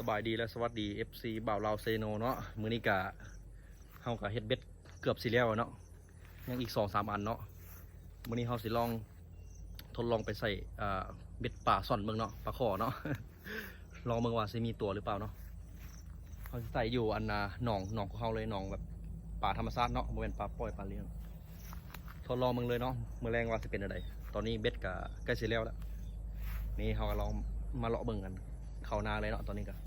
สบายดีและสวัสดี FC บ่าวลาวเซโนเนาะมือนี้กะเฮากะเฮ็ดเบ็ดเกือบสิแล้วเนาะยังอีก2 3อันเนาะมือนี้เฮาสิลองทดลองไปใส่เบ็ดป่าซ่อนเบิ่งเนาะปลาขอเนาะลองเบิ่งว่าสิมีตัวหรือเปล่าเนาะเฮาใส่อยู่อันน่ะหนองหนองของเฮาเลยหนองแบบป่าธรรมชาติเนาะบ่แม่นปลาปล่อยปลาเลี้ยงทดลองเบิ่งเลยเนาะมื้อแรงว่าสิเป็นอะไรตอนนี้เบ็ดกะใกล้สิแล้วแล้วนี่เฮาก็ลองมาเลาะเบิ่งกัน เขานาเลยเนาะตอนนี้ก็นี่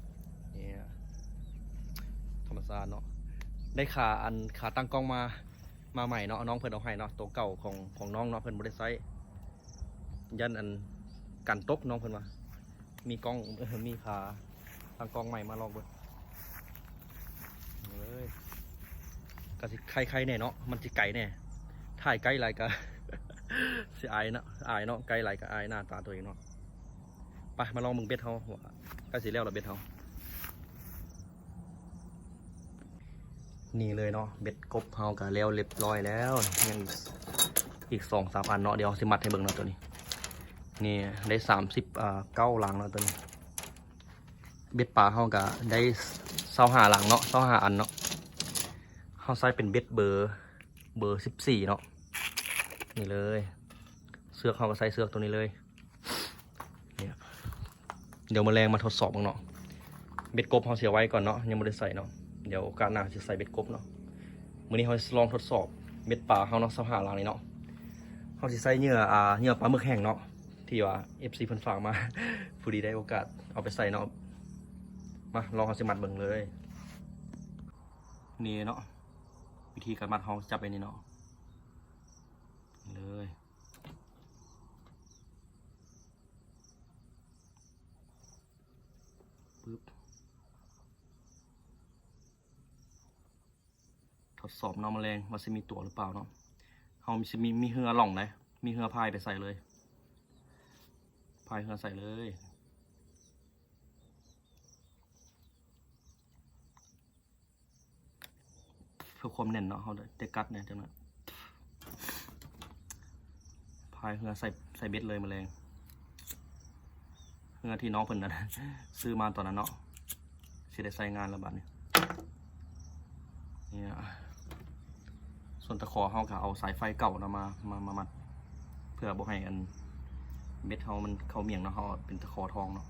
ธรรมชาติเนาะได้ขาอันขาตั้งกล้องมามาใหม่เนาะน้องเพิ่นเอาให้เนาะตัวเก่าของของน้องเนาะเพิ่นบ่ได้ใช้ยันอันกันตกน้องเพิ่นว่ามีกล้องมีขาตั้งกล้องใหม่มาลองเบิ่งเอ้ยก็สิใครๆแน่เนาะมันสิไกลแน่ถ่ายใกล้ไรก็สิอายเนาะอายเนาะใกล้ไรก็อายหน้าตาตัวเองเนาะไปมาลองมึงเบ็ดเฮาว่ากล้สิแล้วเราเบ็ดเฮา นี่เลยเนาะเบ็ดกบเฮาก็แล้วเรียบร้อยแล้วยังอีกสองสามอันเนาะเดี๋ยวสิมัดให้เบิ่งเนาะตัวนี้ นี่ได้สามสิบอ่าเก้าหลังเนาะตัวนี้ เบ็ดปลาเฮาก็ได้เศร้าหาหลังเนาะเศร้าหาอันเนาะเฮาใส่เป็นเบ็ดเบอร์เบอร์สิบสี่เนาะนี่เลย เสือกเฮาก็ใส่เสือกตัวนี้เลยเดี๋ยวมาแรงมาทดสอบบ้างเนาะเบ็ดกบเขาเสียไว้ก่อนเนาะยังไม่ได้ใส่เนาะ เดี๋ยวโอกาสหน้าจะใส่เบ็ดกบเนาะมื้อนี้เขาลองทดสอบเบ็ดปลาเขาเนาะสภาพหลังนี้เนาะเขาจะใส่เหยื่ออ่าเหยื่อปลาหมึกแห้งเนาะที่ว่า FC เพิ่นฝากมาผู้ดีได้โอกาสเอาไปใส่เนาะมาลองเขาสิมัดเบิ่งเลย นี่เนาะวิธีการมัดเขาจับไปนี่เนาะเลย ปึ๊บท ดสอบน้องแมลงว่าจะมีตัวหรือเปล่าเนาะเขามีมีมีเหือหล่องนะมีเหือพายไปใส่เลย พายเหือใส่เลยเพื่อความแน่นเนาะเขาได้กัดเนี่ยจังนั้นพายเหือใส่ใส่เบ็ดเลยแมลงเงื่อที่น้องเพิ่นนั้นซื้อมาตอนนั้นเนาะสิได้ใส่งานแล้วบัดนี้เนี่ย ส่วนตะขอเฮาก็เอาสายไฟเก่านะมามามามัดเพื่อบ่ให้อันเม็ดเฮามันเข้าเมียงเนาะเฮาเป็นตะขอทองเนาะ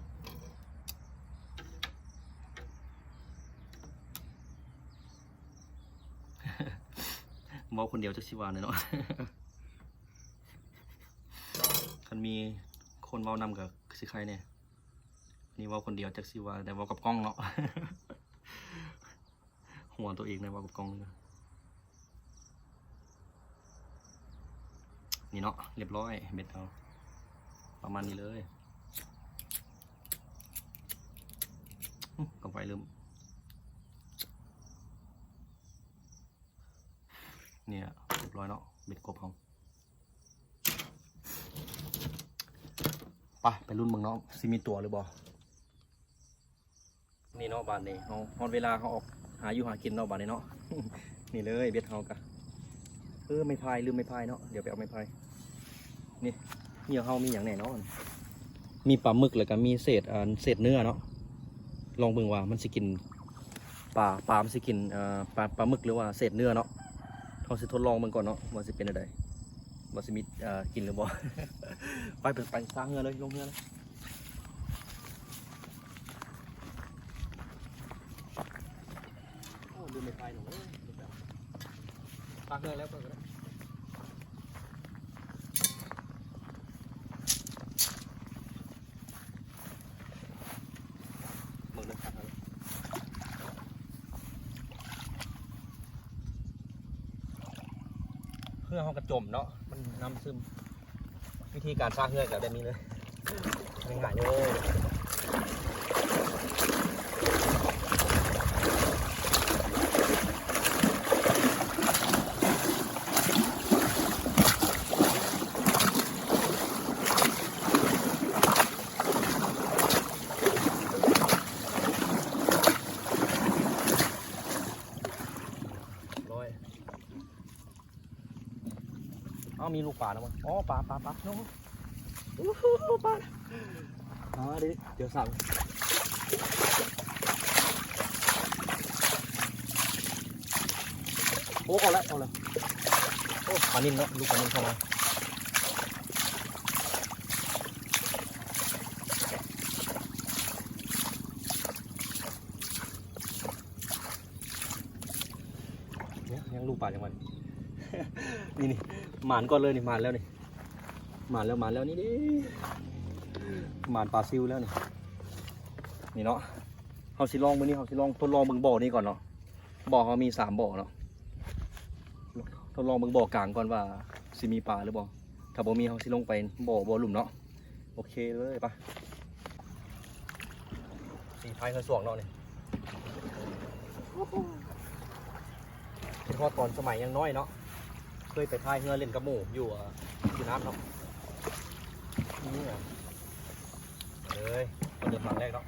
เว้าคนเดียวจักสิวานี่ยเนาะคันมีคนเว้านำกับสิใครเนี่ยนี่ว่าคนเดียวจากสิว่าแต่ว่ากับกล้องเนาะหัวตัวเองในว่ากับกล้องเลย นี่เนาะเรียบร้อยเบ็ดเอาประมาณนี้เลยกำไฟลืมเนี่ยเรียบร้อยเนาะเบ็ดกบเขาไปไปรุ่นเมืองเนาะสิมีตัวหรือบ่นี่เนาะบานนี้เขาฮอดเวลาเขาออกหาอยู่หากินเนาะบานนี้เนาะนี่เลยเบ็ดเขากะ เออไม่พายลืมไม่พายเนาะเดี๋ยวไปเอาไม่พายนี่เหยื่อเขามีอย่างแน่นอนมีปลาหมึกแล้วก็มีเศษอ่าเศษเนื้อเนาะลองเบิ่งว่ามันสิกินปลาปลามันสิกินเอ่อปลาปลาหมึกหรือว่าเศษเนื้อเนาะเขาสิทดลองมันก่อนเนาะว่าสิเป็นอะไรว่าสิมีเอ่อกินหรือบ่ไปไปไปสร้างเงือเลยลงเงือเลยโอ้ดูไม่พายหนูเอ้ยดูแบบปากเลยแล้วก็ได้หมึกนะครับเพื่อ ห้องกระจมเนาะมันน้ำซึม วิธีการสร้างเพื่อแบบนี้เลยง่ายๆเลยี่ลูกปลานะมั้งอ๋อปลาปลาปลาโน้ปลาเอาดิเดี๋ยวสั่งโอ้เอาละเอาละโอ้ปลานิ่มเนาะลูกปลานิ่มเข้ามาเนี่ยยังลูกปลาอย่างมั นี่นี่หมานก่อนเลยนี่หมานแล้วนี่หมานแล้วหมานแล้วนี่ดิหมานปลาซิวแล้วนี่นี่เนาะเฮาสิลองมื้อนี้เฮาสิลองทดลองเบิ่งบ่อนี้ก่อนเนาะบ่อเขามีสามบ่อเนาะทดลองเบิ่งบ่อกลางก่อนว่าสิมีปลาหรือบ่ถ้าบ่มีเฮาสิลงไปบ่อบ่อหลุมเนาะโอเคเลยปะสีพายเคยสวงเนาะนี่เพราะตอนสมัยยังน้อยเนาะ เคยไปพายเรือเล่นกับหมูอยู่อะอยู่น้ำเนาะนี่อะเอ้ยตอนเดินฝั่งแรกเนาะ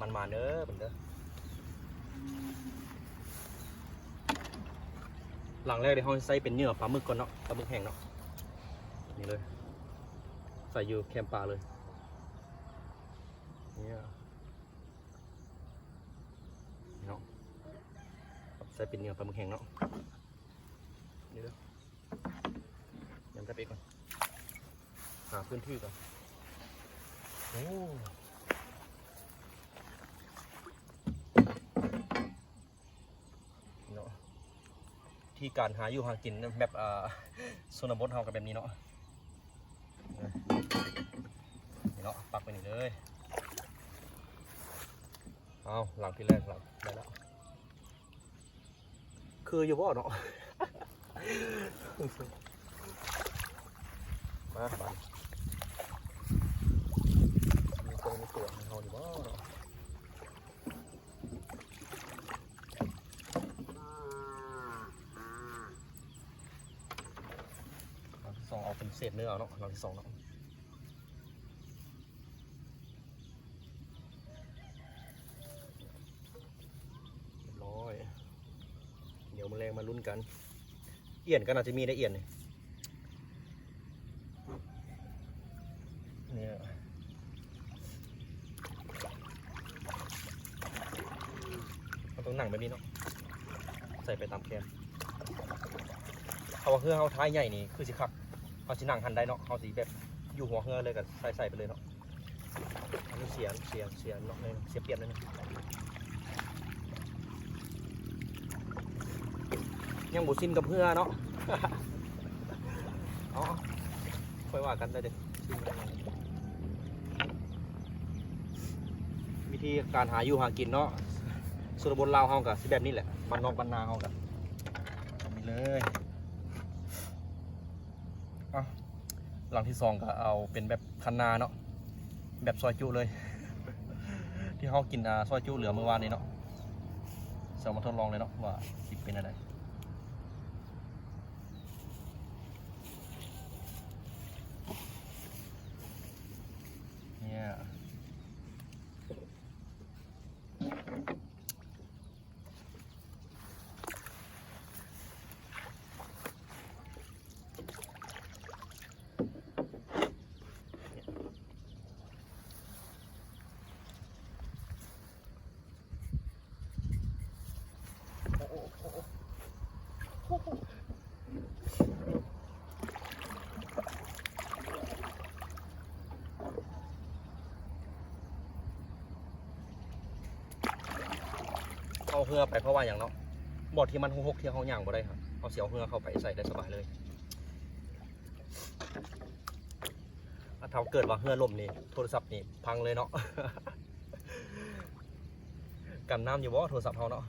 มันมาเด้อมันเด้อหลังแรกเดี๋ยวเขาใส่เป็นเนื้อปลาหมึกก่อนเนาะปลาหมึกแห้งเนาะนี่เลยใส่อยู่แคมปลาเลยเนี่ยเนาะใส่เป็นเนื้อปลาหมึกแห้งเนาะ นี่เด้อ ยังจะไปก่อน หาพื้นที่ก่อน โอ้เนาะที่การหาอยู่หากินแบบอ่าโซนบทเฮากับแบบนี้เนาะเนาะปักไปนี่เลย เอาหลังที่แรกหลังได้แล้ว คืออยู่บ่เนาะ มาไปมีตัวมีตัวมีเฮาอยู่บ่เนาะเราที่สองเอาเป็นเศษเนื้อเนาะเราที่สองเนาะเรียบร้อย เดี๋ยวมแมลงมาลุ้นกัน เอี่ยนก็น่าจะมีได้เอี่ยนเนี่ยมันต้องหนังแบบนี้เนาะ ใส่ไปตามแคม เอาว่าเครื่อเอาท้ายใหญ่นี่คือสิครับเอาสิหนังหันได้เนาะเอาสีแบบอยู่หัวเครื่อเลยกับใส่ใส่ไปเลยเนาะอันนี้เสียเสียเสียเนาะเลยเสียเปรียบเลยนะยังบุซินกับเพื่อเนาะเอาค่อยว่ากันได้เด็วิธีการหาอยู่หากินเนาะสุรบนลาวเฮากับสิแบบนี้แหละบ้านนอกบ้านนาเฮากับมีเลยเอา หลังที่สองก็เอาเป็นแบบคันนาเนาะแบบซอยจุเลย ที่เขากินอ่าซอยจุเหลือเมื่อวานนี้เนาะเสามาทดลองเลยเนาะว่าสิเป็นอะไรเนี่ย เอาเรือไปเพราะว่าอย่างเนาะบอดที่มันหกๆที่เขาย่างบ่ได้ครับเอาเสียวเรือเข้าไปใส่ได้สบายเลยถ้าเกิดว่าเรือล่มนี่โทรศัพท์นี่พังเลยเนาะกันน้ำอยู่บ่โทรศัพท์เขาเนาะ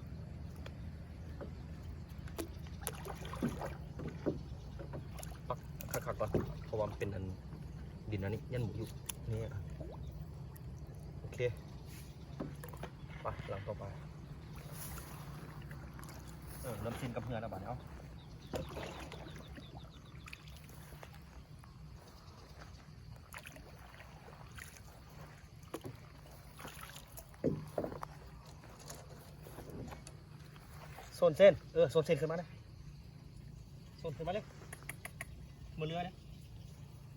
ปักคักๆก่อนเพราะว่ามันเป็นอันดินอันนี้ยันหมูอยู่นี่อะโอเคไปหลังต่อไป ออเริ่มชินกับเพื่อนแล้วบัดนี้เนาะโซนเส้น เออโซนเส้นขึ้นมาเลยโซนขึ้นมาเลยมือเรือเนี่ย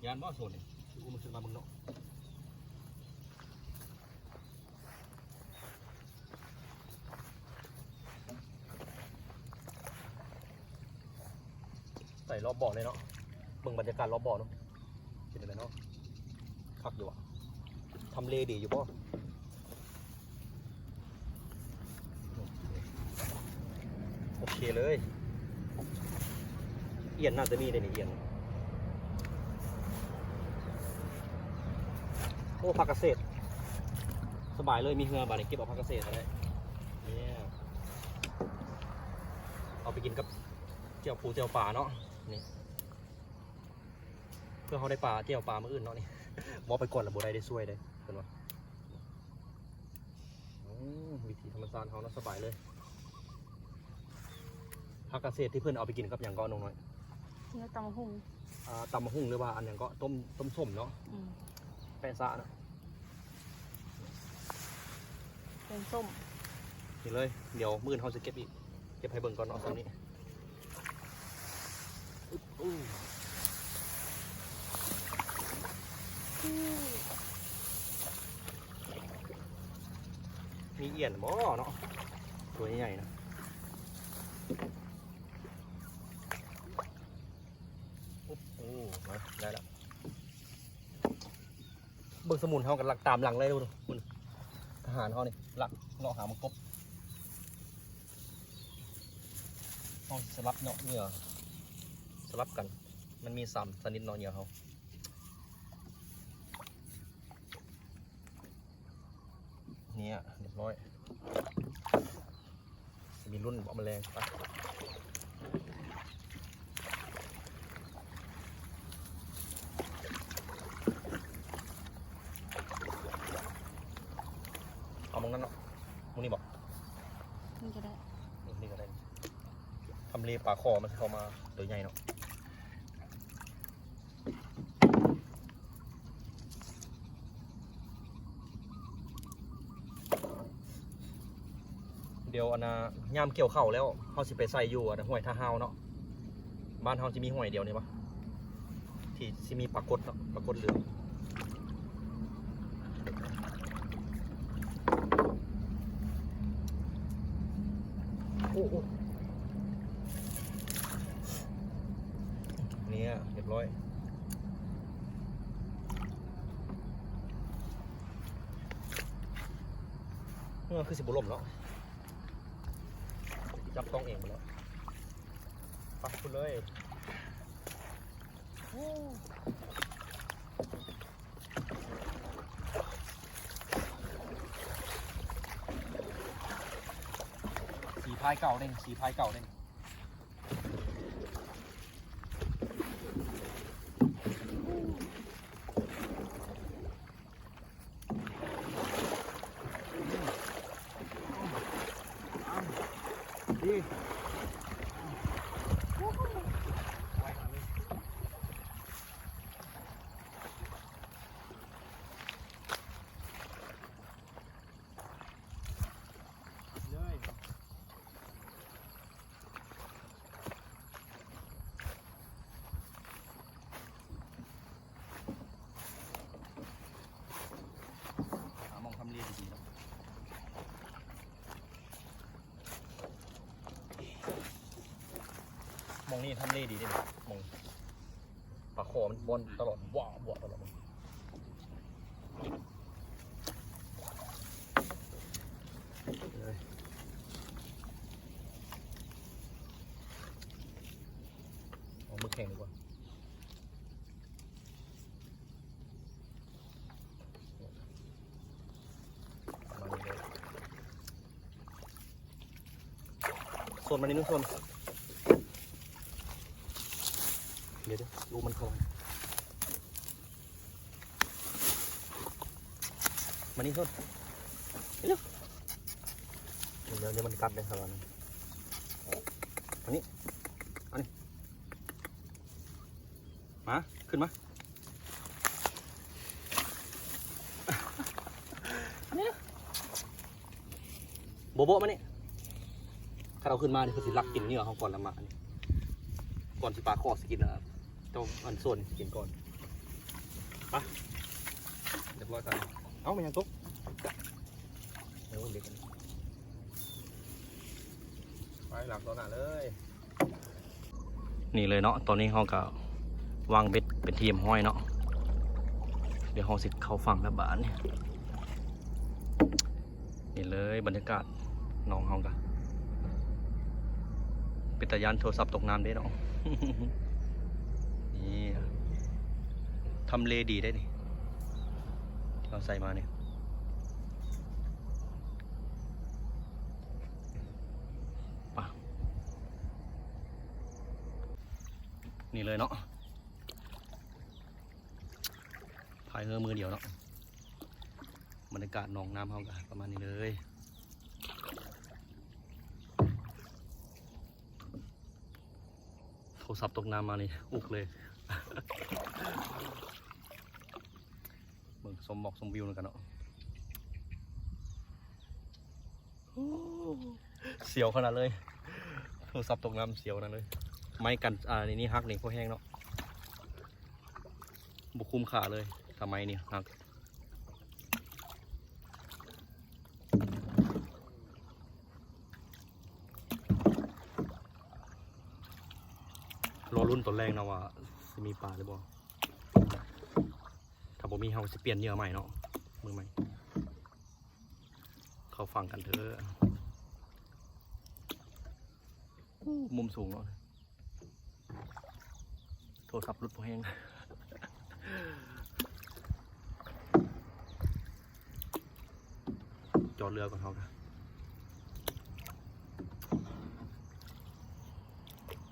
ยานบ่โซนนี่อุ้มขึ้นมามึงเนาะ รอบบ่อเลยเนาะเบิ่งบรรยากาศรอบบ่อเนาะเป็นยังไงเนาะคักอยู่อะทำเลดีอยู่ป่ะโอเคเลย เอียนน่าจะมีเลยนี่เอียน โอ้ผักเกษตร สบายเลยมีเฮือบาดนี้เก็บเอาผักเกษตรมาได้เนี่ยเอาไปกินกับเจียวปูเจียวปลาเนาะ พื่อเขาได้ปลาเจียวปลามาอื่นเนาะนี่มอไปก่อนแล้วบัได้ได้ช่วยได้เห็นปะอืมวิธีธรรมชาติเขาเนาะสบายเลยผักเกษตรที่เพื่อนเอาไปกินกับอย่างก็น้องน้อยเนื้อตำหุ่งอ่าตำมะฮุ่งหรือว่าอันอย่างก็ต้มต้มส้มเนาะอืมแป้งซะเนาะเป็นส้มนี่เลยเดี๋ยวมื่นเขาจะเก็บอีก เก็บให้เบิ่งก่อนเนาะตอนนี้อึ๊บอู้ มีเอียนบ่เนาะตัวใหญ่ๆนะอุ๊บอู้มาได้แล้วเบิ่งสมุนเขากันหลักตามหลังเลยดูดูคุณทหารเขานี่หลักเลาะหามันกบห้องสลับเนาะเหงื่อสลับกัน มันมีสามชนิดเนาะเหงื่อเขา นี่ยเรียบร้อยมีรุ่นบอกแมลงไปเอามองนั้นเนาะมองนี่บอกนี่ก็ได้นี่ก็ได้ทำเลปลาคอมันเข้ามาตัวใหญ่เนาะเดี๋ยวอั นะยามเกี่ยวเข่าแล้วเขาสิไปใส่อยู่อันะห้วยท่าเฮาเนาะบ้านเขาจะมีห้วยเดียวนี่ปะที่สิมีปากดเนาะปากดเหลืองโอ้โอ้นี่เรียบร้อยเออคือสิบุลมเนาะ จับต้องเองหมดแล้วไปคุณเลยสีพายเก่าเด้นสีพายเก่าเด้นดีไว้ทางนี้เลยหามองทำเลดีๆเนาะ มองนี่ทำเลดีด้วยนะมองปลาคอมันบนตลอดว้าวว้าวตลอดเลยเลยเอามือแข็งดีกว่ามานี่เลยส่วนมันนี่นึงส่วน เดี๋ยวเดี๋ยวลูมันเข้ามานี่ส้นเร็วเดี๋ยวเดี๋ยวมันกัดเลยครับนอันนี้อันนี้มาขึ้นมาอันนี้เร็วโบโบมานี่ถ้าเราขึ้นมาเนี่ยคือสิลักกินเนื้อเขาก่อนละมาอันนี้ก่อนที่ปลาคอสกินนะครับ ต้องอันส่วนกินก่อนไปะเรียบร้อยกันเอ้ามันยังตกเดี๋ยวเด็กกันไปหลังตัวหน้าเลย นี่เลยเนาะ ตอนนี้เขาก็วางเบ็ดเป็นทีมห้อยเนาะ เดี๋ยวเขาสิเข้าฝั่งแล้วบาทนี่นี่เลยบรรยากาศน้องเขากะเป็นตะยานโทรศัพท์ตกน้ำได้เนาะ นี่ทำเลดีได้นี่ที่เราใส่มาเนี่ยปะนี่เลยเนาะพายเงือมือเดียวเนาะบรรยากาศหนองน้ำเขากันประมาณนี้เลยโทรศัพท์ตกน้ำมานี่อุกเลย เบิ่งสมหมอกสมวิวนึกันเนาะเสียวขนาดเลยโทรศัพท์ตกน้ำเสียวขนาดเลย ไม้กันอ่านี่นี่ฮักนี่พวกแห้งเนาะบุคุมค่าเลยทำไมเนี่ยฮักรอรุ่นตัวแรกเนะว่า จะมีปลาหรือเปล่ถ้าบ่มีเฮาสิเปลี่ยนเหยื่อใหม่เนาะมือใหม่ เข้าฟังกันเถอะมุมสูงเนาะโทรศัพท์รุดพอแห้งจอดเรือก่อนเขาค่ะ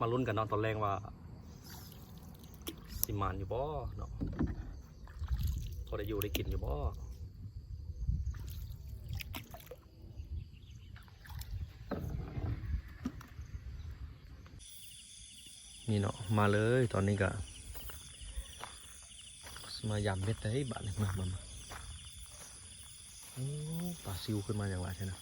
มาลุ้นกันนาะตอนแรกว่า สิมานอยู่บ่เนาะพอได้อยู่ได้กินอยู่บ่นี่เนาะมาเลยตอนนี้ก็มายำเบ็ดแต่ให้ยบาทหนึ่งมามามาโอ้ปลาซิวขึ้นมาอย่างไรใช่ไหม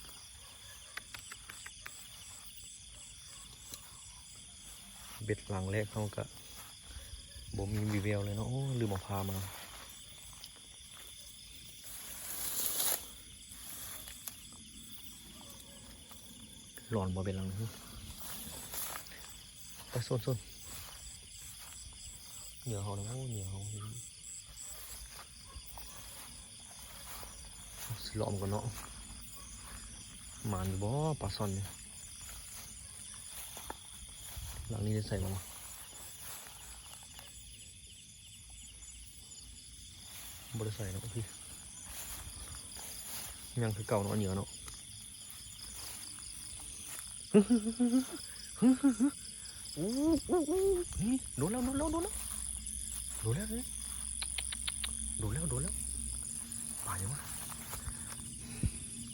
เบ็ดหลังแรกเขาก็ บ่มีวีเวลเลยเนาะลืมเอาพามาหลอนบ่เป็นหลังนี้ไปโซนโซนเหนียวเขาเนาะโอ้เหนียวเขาสลอมกันเนาะมานบ่ปลาซ่อนเนี่ยหลังนี้จะใส่มา บริใส่เนาะพี่ยังคือเก่าเนาะเหนียวเนาะอู้อู้อู้นี่โดนแล้วโดนแล้วโดนแล้วโดนแล้วเลยโดนแล้วโดนแล้วป่ายังวะ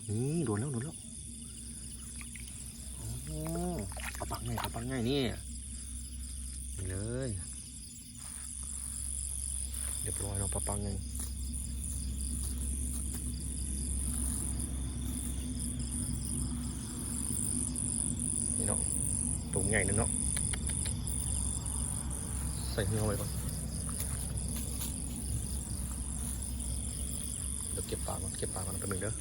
นี่โดนแล้วโดนแล้วโอ้ปลาปักง่ายปลาปักง่ายนี่เลยเรียบร้อยเนาะปักง่ายนี่เนาะตัว ใหญ่นึงเนาะใส่เงาไว้ก่อนเดี๋ยวเก็บปลาก่อนเก็บปลาก่อนแป๊บนึงเด้อ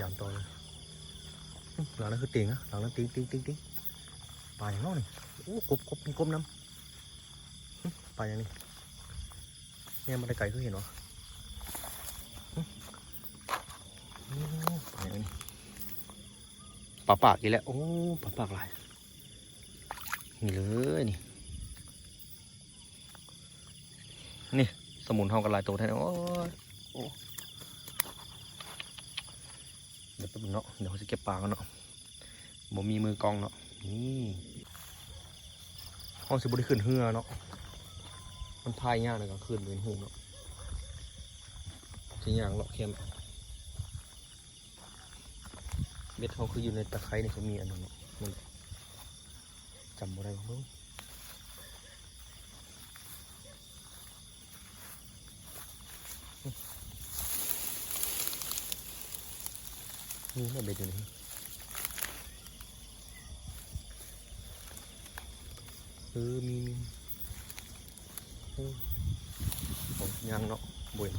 ยามตัวเลยอื้อหลังนั้นคือเตียงอะหลังนั้นเตียงเตียงเตียงเตียงปลาอย่างน้อยนี่โอ้กบกบกบน้ำอื้อปลาอย่างนี้เนี่ยมันได้ไก่คือเห็นวะอื้อโอ้ปลาอย่างนี้ ปลาปากอีกแล้ว โอ้ปลาปากหลายนี่เลยนี่ นี่สมุนเท่ากันลายตัวแท้โอ้ยเดี๋ยวแป๊บนึงเนาะเดี๋ยวเขาจะเก็บปลากันเนาะบ่มีมือกองเนาะนี่ห้องสิบุได้ขึ้นเหือเนาะมันพายยากเลยกลางคืนเป็นหูเนาะสิย่างเลาะเข้ม เบ็ดเขาคืออยู่ในตะไคร้เนี่ยเขามีอันนั้นมันจำบ่ได้บ้างนี่น่าเบ็ดอยู่นี่เออมีมีโอ้ของยางเนาะบ่อย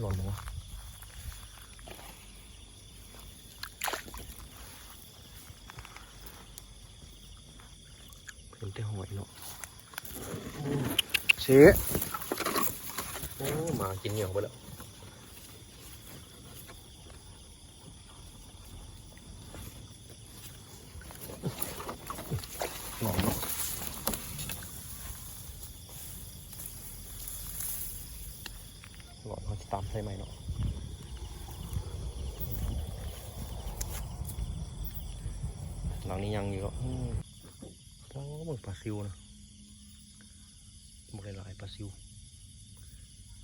หล่นมาวะ แต่หอยเนาะเชะโอ้มากินเหนียวไปแล้วหนอนหนอนเขาจะตามใช่ไหมเนาะหลังนี้ยังอยู่ก็อืมโอ้หมึกปลาซิวนะ หมึกหลายๆปลาซิว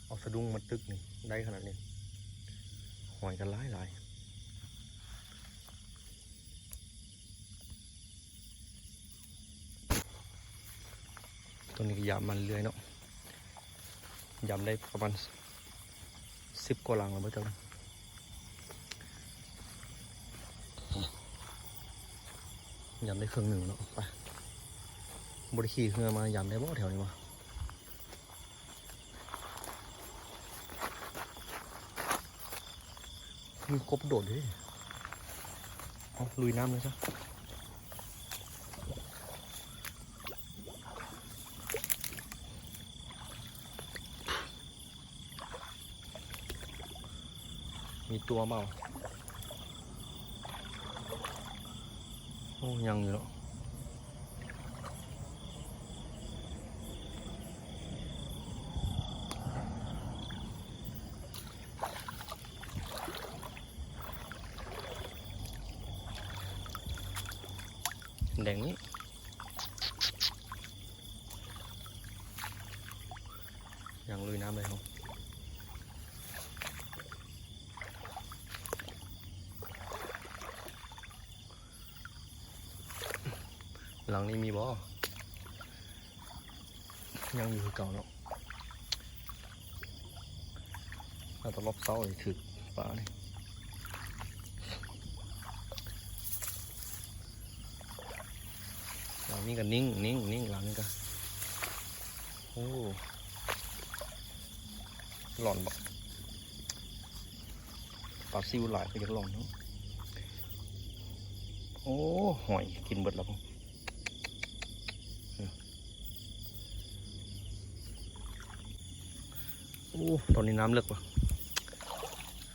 เอาสะดุ้งมาตึกนี่ได้ขนาดนี้หอยกันหลายหลายตัวนี้ก็ยำมันเรื่อยเนาะยำได้ประมาณสิบกว่าหลังแล้วเจ้ายำได้ครึ่งหนึ่งเนาะไปบริขี่เรือมายำได้บ่แถวนี้วะ มีกบโดดด้วยเอาลุยน้ำเลยซะมีตัวเมาโอ้ยังอยู่ะแดงนี้ยังลุยน้ำเลยครับห ลังนี้มีบ่ยังอยู่คือเก่าเนาะเราต้องรอบเสาเลยถือปลาเนี่ยหลังนี้ก็นิ่งนิ่งนิ่งหลังนี้ก็โอ้หล่อนบ่ปลาซิวหลายก็ยังหล่อนเนาะโอ้หอยกินเบิดแล้วบ่ โอ้ตอนนี้น้ำลึกว่ะ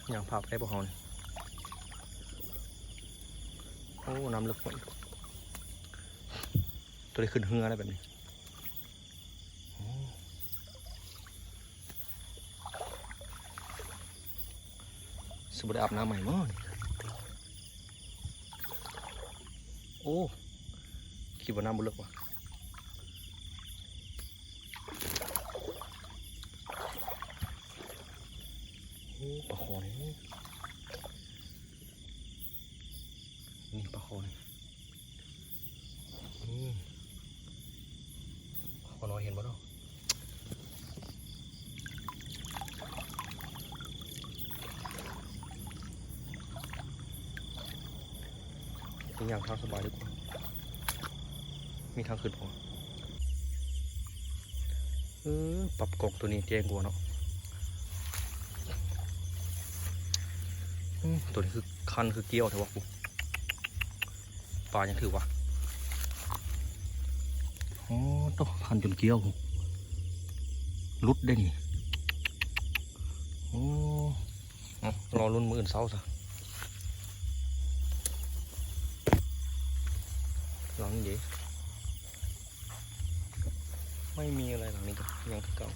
อย่างภาพใกล้ปะฮอนโอ้น้ำลึกหมดตัวนี้ขึ้นเฮืออะไรแบบนี้สมบูรณ์อาบน้ำใหม่มั้งโอ้คิดว่าน้ำบุลึกว่ะ ปลาคอนี่นี่ปลาคอนี่อืมปลาคอน้อยเห็นบ่เนาะเป็นอย่างทางสบายดีกว่า มีทางขึ้นพอเออปรับกล่องตัวนี้เตียงกว่าเนาะ อืม ตัวนี้คือคันคือเกี้ยวแต่ว่ากูปลายังถือวะโอ้ต้องคันจนเกี้ยวกูรุดได้นี่โอ้เอารอรุ่นมืออื่นเศร้าซะหลังนี้ไม่มีอะไรหลังนี้ก็ยังคือเก่า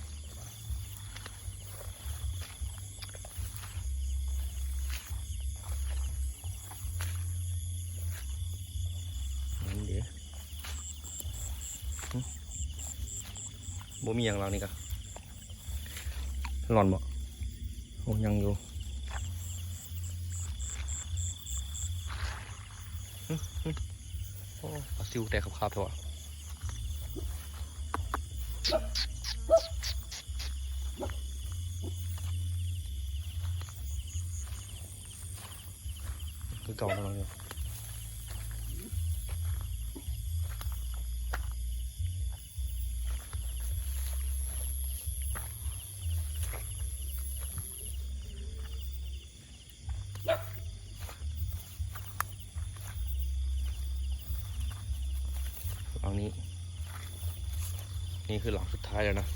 นั่นเดี๋ยวหึบ่ มีอย่างเรานี่ก็หลอนบ่โอ้ยังอยู่โอ้ซิวแต่ขับขับเถอะวะคือเก่าแล้วเนี่ย หลังนี้ นี่คือหลังสุดท้ายแล้วนะ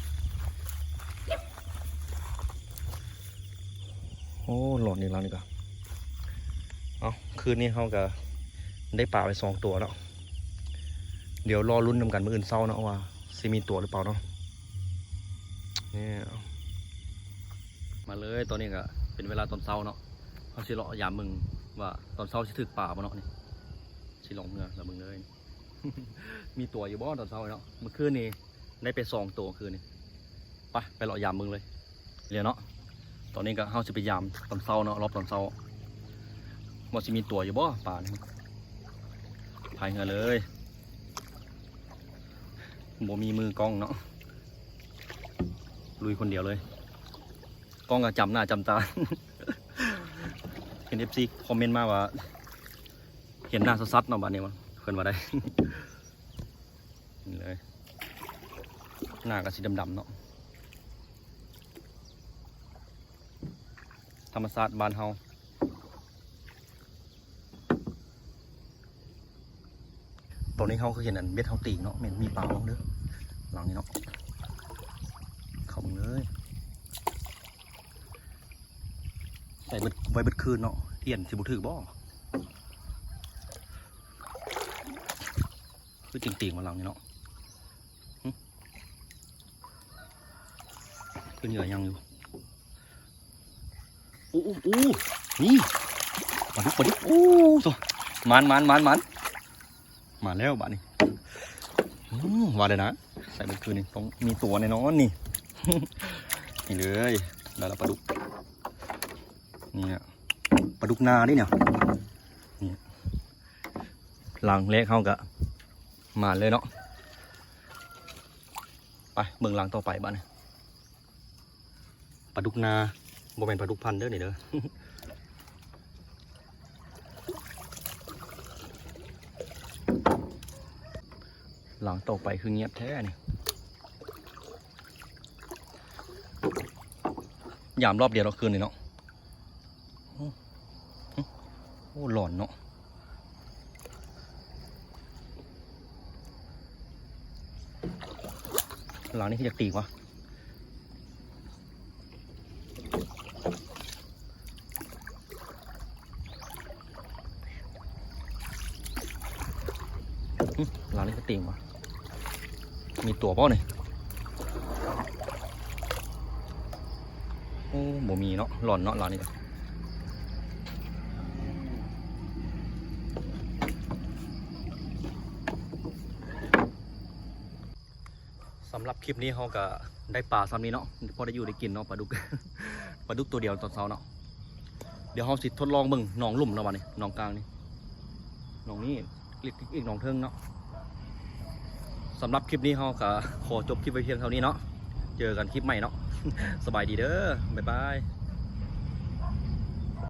โอ้หล่นอีกแล้วนี่ก็เอาคืนนี้เขาก็ได้ปลาไปสองตัวเนาะเดี๋ยวรอรุ่นนำกันเมื่ออื่นเศร้าเนาะว่าสิมีตัวหรือเปล่าเนาะนี่มาเลยตอนนี้ก็เป็นเวลาตอนเช้าเนาะเขาสิเลาะยามมึงว่าตอนเช้าสิถึกป่าบ่เนาะนี่สิลงเมื่อแล้วมึงเลยมีตัวอยู่บ่ตอนเช้าเนาะเมื่อคืนนี้ ได้ไปสองตัวคืนนี้ไปไปเลาะยามมึงเลยเรียนเนาะตอนนี้ก็เฮาสิไปยามตอนเช้าเนาะรอบตอนเช้าว่สิมีตัวอยู่บ่ป่านี่พายเหือเลยบ่มีมือกล้องเนาะลุยคนเดียวเลยกล้องก็จำหน้าจำตาเห็นเอฟซีคอมเมนต์มาว่า เห็นหน้าซัดๆเนาะบ้านนี้มันเพิ่อนว่าได้ นี่เลย หน้าก็สีดำๆเนาะธรรมศาสตร์บ้านเฮาตอนนี้เขาคือเห็นอันเบ็ดเฮาตีเนาะแม่นมีปลาลงเด้อหลังนี้เนาะเข้ามึงเลยใส่เบิดไว้เบิดคืนเนาะเทียนสิบุถือบ่คือจริงๆมาหลังนี่เนาะ คือเหยื่อยังอยู่อู้อู้อู้นี่มาดิมาดิอู้โซมันมันมันมันมาแล้วบ้านี้อืมว่าเลยนะ ใส่เบิดคืนนี่ต้องมีตัวแน่นอนนี่ นี่เลยได้แล้วปลาดุกเนี่ยปลาดุกนาดิเนี่ยนี่หลังเล็กเขากะมาเลยเนาะไปเมืองหลังต่อไปบ้านย ปลาดุกนาบ่เป็นปลาดุกพันเด้อนี่เด้อหลังต่อไปคือเงียบแท้นี่ยามรอบเดียวเราคืนนี่เนาะโอ้หลอนเนาะหลังนี้คือจะตีวะหึหลังนี้คือตีวะมี ตัวเปล่าเนี่ยโอ้บ่มีเนาะหลอนเนาะหลังนี้ก็สำหรับคลิปนี้เขาก็ได้ปลาซ้ำนี้เนาะพอได้อยู่ได้กินเนาะปลาดุกปลาดุกตัวเดียวตอนเช้าเนาะเดี๋ยวเขาสิทดลองเบิ่งหนองลุ่มเนาะวันนี้หนองกลางนี่หนองนี้อีกอีกหนองเทิงเนาะ สำหรับคลิปนี้เขาก็ขอจบคลิปไว้เพียงเท่านี้เนาะ เจอกันคลิปใหม่เนาะ สบายดีเด้อ บ๊ายบาย